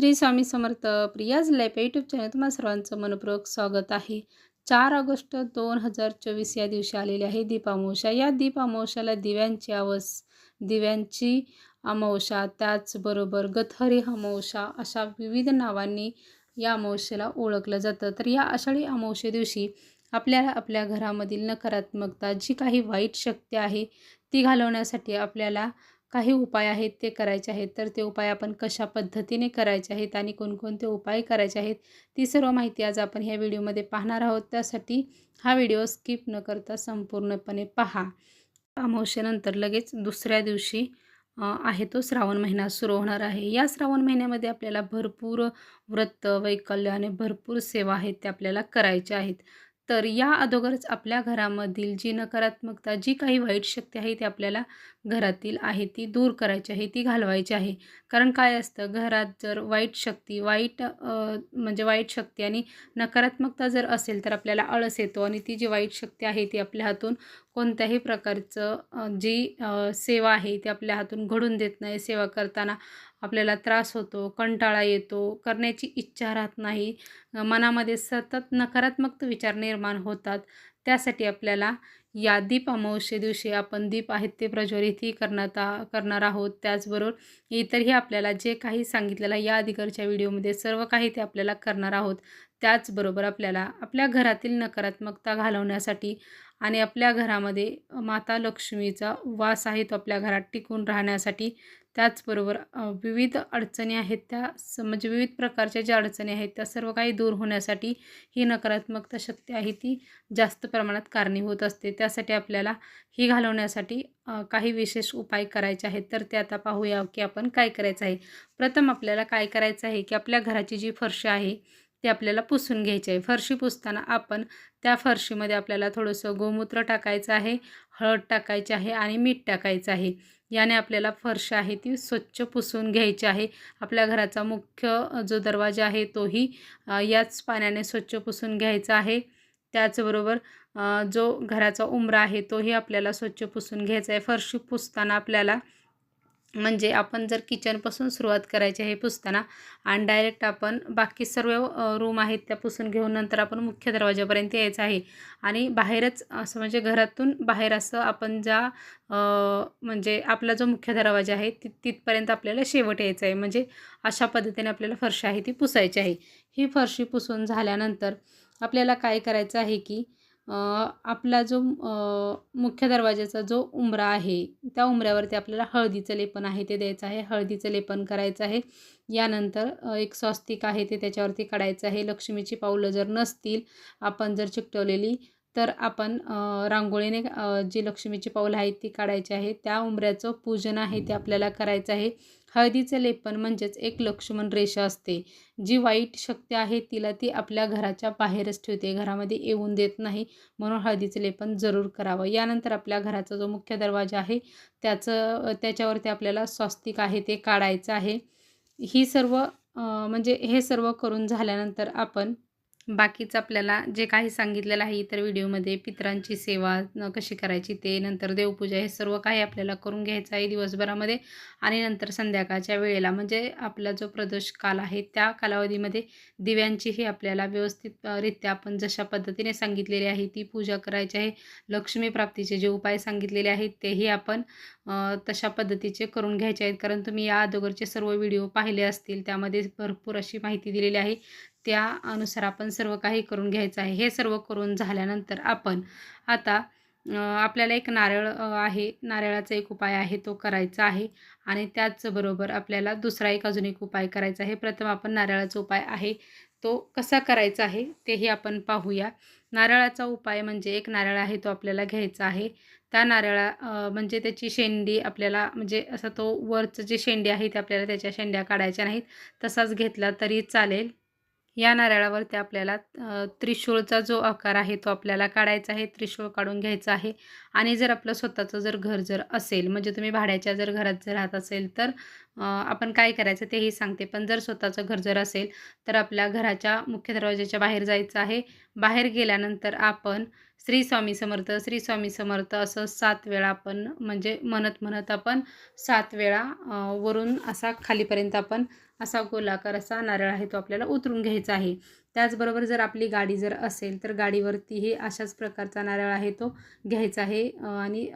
Shri Swami Samarth Priyas life YouTube channel तुम्हाला सर्वांचं मनपूर्वक स्वागत आहे. चार ऑगस्ट दोन हजार चोवीस या दिवशी आलेली आहे दीपामोशा या दीपामोशाला दिव्यांची आवस दिव्यांची अमावशा त्याचबरोबर गथरी अमावशा अशा विविध नावांनी या अमावशेला ओळखलं जातं. तर या आषाढी अमावशे दिवशी आपल्याला आपल्या घरामधील नकारात्मकता जी काही वाईट शक्ती आहे ती घालवण्यासाठी आपल्याला काही उपाय आहेत ते करायचे आहेत तर ते उपाय आपण कशा पद्धतीने करायचे आहेत आणि कोणकोणते उपाय करायचे आहेत ती सर्व माहिती आज आपण ह्या व्हिडिओमध्ये पाहणार आहोत. त्यासाठी हा व्हिडिओ स्किप न करता संपूर्णपणे पहा. अमावस्येनंतर लगेच दुसऱ्या दिवशी आहे तो श्रावण महिना सुरू होणार आहे. या श्रावण महिन्यामध्ये आपल्याला भरपूर व्रत वैकल्य आणि भरपूर सेवा आहेत त्या आपल्याला करायच्या आहेत. तर या अगोदरच आपल्या घरामधील जी नकारात्मकता जी काही वाईट शक्ती आहे ती आपल्याला घरातील आहे ती दूर करायची आहे ती घालवायची आहे. कारण काय असतं घरात जर वाईट शक्ती वाईट म्हणजे वाईट शक्ती आणि नकारात्मकता जर असेल तर आपल्याला आळस येतो आणि ती जी वाईट शक्ती आहे ती आपल्या हातून कोणत्याही प्रकारचं जी सेवा आहे ती आपल्या हातून घडून देत नाही. सेवा करताना आपल्याला त्रास होतो कंटाळा येतो करण्याची इच्छा राहत नाही मनामध्ये सतत नकारात्मक विचार निर्माण होतात. त्यासाठी आपल्याला या दीप अमावस्ये दिवशी आपण दीप आहेत ते प्रज्वलितही करण्यात करणार आहोत. त्याचबरोबर इतरही आपल्याला जे काही सांगितलेलं या अधिकारच्या व्हिडिओमध्ये सर्व काही ते आपल्याला करणार आहोत. त्याचबरोबर आपल्याला आपल्या घरातील नकारात्मकता घालवण्यासाठी आणि आपल्या घरामध्ये माता लक्ष्मीचा वास आहे तो आपल्या घरात टिकून राहण्यासाठी त्याचबरोबर विविध अडचणी आहेत त्या स म्हणजे विविध प्रकारच्या ज्या अडचणी आहेत त्या सर्व काही दूर होण्यासाठी ही नकारात्मकता शक्ती आहे ती जास्त प्रमाणात कारणीभूत असते. त्यासाठी आपल्याला ही घालवण्यासाठी काही विशेष उपाय करायचे आहेत. तर ते आता पाहूया की आपण काय करायचं आहे. प्रथम आपल्याला काय करायचं आहे की आपल्या घराची जी फरशी आहे ते आपल्याला पुसून घ्यायची आहे. फरशी पुसताना आपण त्या फरशीमध्ये आपल्याला थोडंसं गोमूत्र टाकायचं आहे हळद टाकायची आहे आणि मीठ टाकायचं आहे. याने आपल्याला फरशी आहे ती स्वच्छ पुसून घ्यायची आहे. आपल्या घराचा मुख्य जो दरवाजा आहे तोही याच पाण्याने स्वच्छ पुसून घ्यायचा आहे. त्याचबरोबर जो घराचा उंबरा आहे तोही आपल्याला स्वच्छ पुसून घ्यायचा आहे. फरशी पुसताना आपल्याला म्हणजे आपण जर किचनपासून सुरुवात करायची हे पुसताना आणि डायरेक्ट आपण बाकी सर्व रूम आहेत त्या पुसून घेऊन नंतर आपण मुख्य दरवाजापर्यंत यायचं आहे. आणि बाहेरच असं म्हणजे घरातून बाहेर असं आपण ज्या म्हणजे आपला जो मुख्य दरवाजा आहे ति तिथपर्यंत आपल्याला शेवट यायचं आहे. म्हणजे अशा पद्धतीने आपल्याला फरशी आहे ती पुसायची आहे. ही फरशी पुसून झाल्यानंतर आपल्याला काय करायचं आहे की आपला जो मुख्य दरवाजाचा जो उंबरा आहे त्या उंबऱ्यावरती आपल्याला हळदीचं लेपन आहे ते द्यायचं आहे. हळदीचं लेपन करायचं आहे. यानंतर एक स्वस्तिक आहे ते त्याच्यावरती काढायचं आहे. लक्ष्मीची पाऊलं जर नसतील आपण जर चिकटवलेली तर आपण रांगोळीने जी लक्ष्मीची पाऊल आहेत ती काढायची आहे. त्या उंबऱ्याचं पूजन आहे ते आपल्याला करायचं आहे. हळदीचं लेपन म्हणजेच एक लक्ष्मण रेषा असते. जी वाईट शक्ती आहे तिला ती आपल्या घराच्या बाहेरच ठेवते. घरामध्ये येऊन देत नाही म्हणून हळदीचं लेपन जरूर करावं. यानंतर आपल्या घराचा जो मुख्य दरवाजा आहे त्याचं त्याच्यावरती आपल्याला स्वस्तिक आहे ते काढायचं आहे. ही सर्व म्हणजे हे सर्व करून झाल्यानंतर आपण बाकीचं आपल्याला जे काही सांगितलेलं आहे इतर व्हिडिओमध्ये पितरांची सेवा न कशी करायची ते नंतर देवपूजा हे सर्व काही आपल्याला करून घ्यायचं आहे दिवसभरामध्ये आणि नंतर संध्याकाळच्या वेळेला. म्हणजे आपला जो प्रदोष काल आहे त्या कालावधीमध्ये दिव्यांचीही आपल्याला व्यवस्थितरित्या आपण जशा पद्धतीने सांगितलेली आहे ती पूजा करायची आहे लक्ष्मी प्राप्तीचे जे उपाय सांगितलेले आहेत तेही आपण तशा पद्धतीचे करून घ्यायचे आहेत. कारण तुम्ही या अगोदरचे सर्व व्हिडिओ पाहिले असतील त्यामध्ये भरपूर अशी माहिती दिलेली आहे. त्या अनुसार आपण सर्व काही करून घ्यायचं आहे. हे सर्व करून झाल्यानंतर आपण आता आपल्याला एक नारळ आहे. नारळाचा एक उपाय आहे तो करायचा आहे. आणि त्याचबरोबर आपल्याला दुसरा एक अजून एक उपाय करायचा आहे. प्रथम आपण नारळाचा उपाय आहे तो कसा करायचा आहे तेही आपण पाहूया. नारळाचा उपाय म्हणजे एक नारळ आहे तो आपल्याला घ्यायचा आहे. त्या नारळा म्हणजे त्याची शेंडी आपल्याला म्हणजे असं तो वरचं जे शेंडी आहे ते आपल्याला त्याच्या शेंड्या काढायच्या नाहीत. तसाच घेतला तरी चालेल. या नारळावरती आपल्याला त्रिशूळचा जो आकार आहे तो आपल्याला काढायचा आहे त्रिशूळ काढून घ्यायचा आहे. आणि जर आपलं स्वतःचं जर घर जर असेल म्हणजे तुम्ही भाड्याच्या जर घरात जर राहत असेल तर आपण काय करायचं तेही सांगते. पण जर स्वतःचं घर जर असेल तर आपल्या घराच्या मुख्य दरवाजाच्या बाहेर जायचं आहे. बाहेर गेल्यानंतर आपण श्री स्वामी समर्थ श्री स्वामी समर्थ असं सात वेळा आपण म्हणजे म्हणत म्हणत आपण सात वेळा वरून असा खालीपर्यंत आपण असा गोलाकार असा नारळ आहे तो आपल्याला उतरून घ्यायचा आहे. त्याचबरोबर जर आपली गाडी जर असेल तर गाडीवरतीही अशाच प्रकारचा नारळ आहे तो घ्यायचा आहे आणि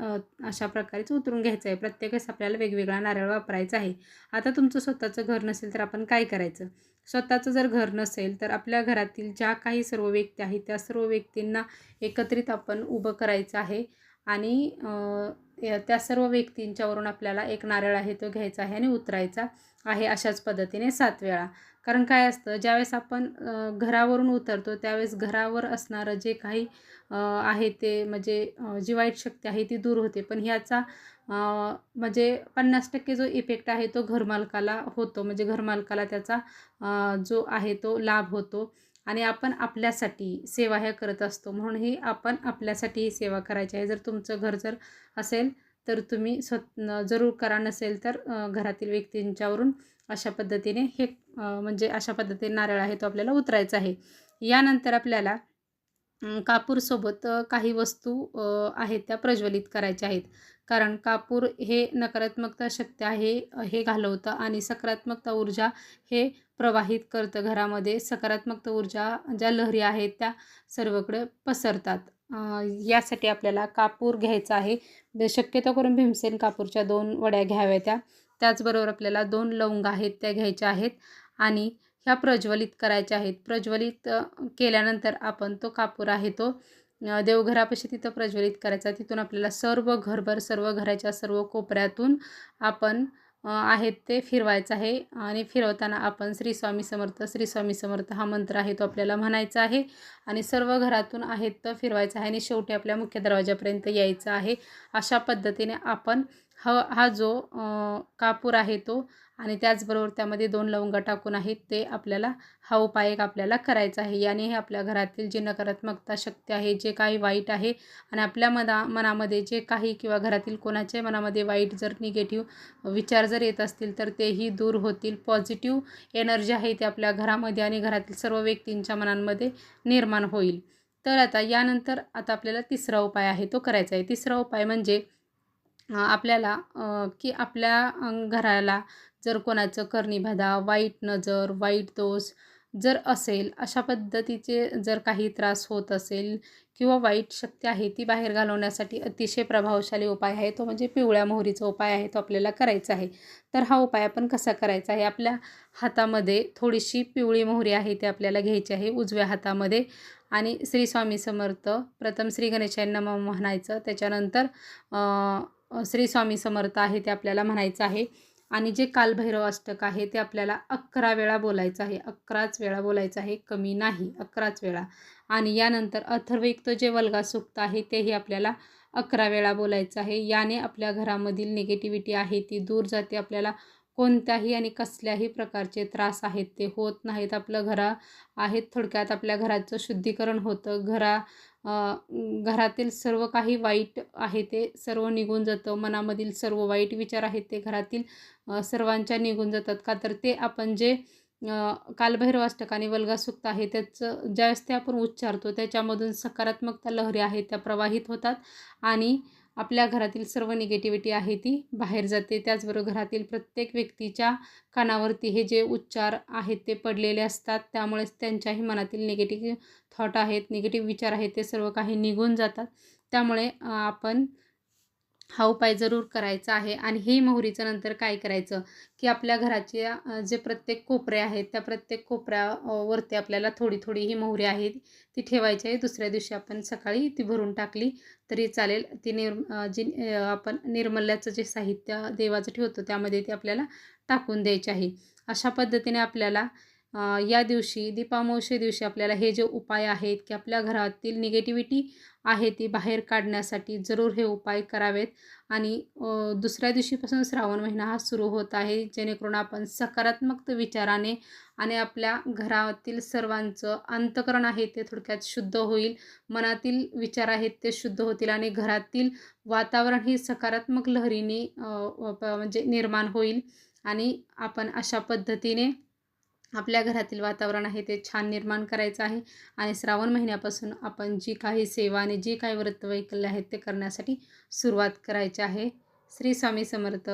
अशा प्रकारेच उतरून घ्यायचा आहे. प्रत्येकच आपल्याला वेगवेगळा नारळ वापरायचा आहे. आता तुमचं स्वतःचं घर नसेल तर आपण काय करायचं? स्वतःचं जर घर नसेल तर आपल्या घरातील ज्या काही सर्व व्यक्ती आहेत त्या सर्व व्यक्तींना एकत्रित आपण उभं करायचं आहे. आणि त्या सर्व व्यक्तींच्यावरून आपल्याला एक नारळ आहे तो घ्यायचा आहे आणि उतरायचा आहे अशाच पद्धतीने सात वेळा. कारण काय असतं ज्यावेळेस आपण घरावरून उतरतो त्यावेळेस घरावर असणारं जे काही आहे ते म्हणजे जी वाईट शक्ती आहे ती दूर होते. पण ह्याचा म्हणजे पन्नास टक्के जो इफेक्ट आहे तो घरमालकाला होतो. म्हणजे घरमालकाला त्याचा जो आहे तो लाभ होतो. आणि आपण आपल्यासाठी सेवा ह्या करत असतो. म्हणूनही आपण आपल्यासाठी ही सेवा करायची आहे. जर तुमचं घर जर असेल तर तुम्ही स्वत जरूर करा. नसेल तर घरातील व्यक्तींच्यावरून अशा पद्धतीने हे म्हणजे अशा पद्धतीने नारळ आहे तो आपल्याला उतरायचा आहे. यानंतर आपल्याला कापूरसोबत काही वस्तू आहेत त्या प्रज्वलित करायच्या आहेत. कारण कापूर हे नकारात्मकता शक्ती आहे हे घालवतं आणि सकारात्मकता ऊर्जा हे प्रवाहित करतं. घरामध्ये सकारात्मकता ऊर्जा ज्या लहरी आहेत त्या सर्वकडे पसरतात. यासाठी आपल्याला कापूर घ्यायचा आहे. शक्यतो करून भीमसेन कापूरच्या दोन वड्या घ्याव्या त्या. त्याचबरोबर आपल्याला दोन लवंग आहेत त्या घ्यायच्या आहेत. आणि ह्या प्रज्वलित करायच्या आहेत. प्रज्वलित केल्यानंतर आपण तो कापूर आहे तो देवघरापाशी तिथं प्रज्वलित करायचा. तिथून आपल्याला सर्व घरभर सर्व घराच्या सर्व कोपऱ्यातून आपण आहेत ते फिरवायचं आहे. आणि फिरवताना आपण श्री स्वामी समर्थ श्री स्वामी समर्थ हा मंत्र आहे तो आपल्याला म्हणायचा आहे. आणि सर्व घरातून आहेत तर फिरवायचं आहे आणि शेवटी आपल्या मुख्य दरवाजापर्यंत यायचं आहे. अशा पद्धतीने आपण ह हा जो कापूर आहे तो आणि त्याचबरोबर त्यामध्ये दोन लवंग टाकून आहेत ते आपल्याला हा उपाय एक आपल्याला करायचा आहे. याने हे आपल्या घरातील जी नकारात्मकता शक्ती आहे जे काही वाईट आहे आणि आपल्या मना मनामध्ये जे काही किंवा घरातील कोणाच्या मनामध्ये वाईट जर निगेटिव्ह विचार जर येत असतील तर तेही दूर होतील. पॉझिटिव्ह एनर्जी आहे ते आपल्या घरामध्ये आणि घरातील सर्व व्यक्तींच्या मनांमध्ये निर्माण होईल. तर आता यानंतर आता आपल्याला तिसरा उपाय आहे तो करायचा आहे. तिसरा उपाय म्हणजे आपल्याला की आपल्या घराला जर कोणाचं करणी वाईट नजर वाईट दोष जर असेल अशा पद्धतीचे जर काही त्रास होत असेल किंवा वाईट शक्ती आहे ती बाहेर घालवण्यासाठी अतिशय प्रभावशाली उपाय आहे. तो म्हणजे पिवळ्या मोहरीचा उपाय आहे तो आपल्याला करायचा आहे. तर हा उपाय आपण कसा करायचा आहे? आपल्या हातामध्ये थोडीशी पिवळी मोहरी आहे ती आपल्याला घ्यायची आहे उजव्या हातामध्ये. आणि श्री स्वामी समर्थ प्रथम श्री गणेशांना म्हणायचं. त्याच्यानंतर श्री स्वामी समर्थ आहे ते आपल्याला म्हणायचं आहे. आणि जे कालभैरव अष्टक आहे ते आपल्याला अकरा वेळा बोलायचं आहे. अकराच वेळा बोलायचं आहे. कमी नाही. अकराच वेळा. आणि यानंतर अथर्वयुक्त जे वल्गा सुक्त आहे तेही आपल्याला अकरा वेळा बोलायचं आहे. याने आपल्या घरामधील निगेटिव्हिटी आहे ती दूर जाते. आपल्याला कोणत्याही आणि कसल्याही प्रकारचे त्रास आहेत ते होत नाहीत. आपलं घरा आहेत थोडक्यात. आपल्या घराचं शुद्धीकरण होतं. घरा घरातील सर्व काही वाईट आहे ते सर्व निघून जातं. मनामधील सर्व वाईट विचार आहेत ते घरातील सर्वांच्या निघून जातात. का तर ते आपण जे कालभैरवाष्टक आणि वल्गासुक्त आहे त्याचं ज्यावेळेस ते आपण उच्चारतो त्याच्यामधून सकारात्मकता लहरी आहेत त्या प्रवाहित होतात. आणि आपल्या घरातील सर्व निगेटिव्हिटी आहे ती बाहेर जाते. त्याचबरोबर घरातील प्रत्येक व्यक्तीच्या कानावरती हे जे उच्चार आहेत ते पडलेले असतात. त्यामुळेच त्यांच्याही मनातील निगेटिव्ह थॉट आहेत निगेटिव्ह विचार आहेत ते सर्व काही निघून जातात. त्यामुळे आपण हा उपाय जरूर करायचा आहे. आणि हे मोहरीचं नंतर काय करायचं? की आपल्या घराचे जे प्रत्येक कोपरे आहेत त्या प्रत्येक कोपऱ्यावरती आपल्याला थोडी थोडी ही मोहरी आहे ती ठेवायची आहे. दुसऱ्या दिवशी आपण सकाळी ती भरून टाकली तरी चालेल. ती निर् जी आपण निर्मल्याचं जे साहित्य देवाचं ठेवतो त्यामध्ये ती आपल्याला टाकून द्यायची आहे. अशा पद्धतीने आपल्याला या दिवशी दीपामावशी दिवशी आपल्याला हे जे उपाय आहेत की आपल्या घरातील निगेटिव्हिटी आहे ती बाहेर काढण्यासाठी जरूर हे उपाय करावेत. आणि दुसऱ्या दिवशीपासून श्रावण महिना हा सुरू होत आहे जेणेकरून आपण सकारात्मक विचाराने आणि आपल्या घरातील सर्वांचं अंतकरण आहे ते थोडक्यात शुद्ध होईल मनातील विचार आहेत ते शुद्ध होतील आणि घरातील वातावरण ही सकारात्मक लहरीने म्हणजे निर्माण होईल. आणि आपण अशा पद्धतीने आपल्या घरातील वातावरण आहे ते छान निर्माण करायचं आहे. आणि श्रावण महिन्यापासून आपण जी काही सेवा आणि जी काही व्रतवैकल्य आहेत ते करण्यासाठी सुरुवात करायची आहे. श्री स्वामी समर्थ.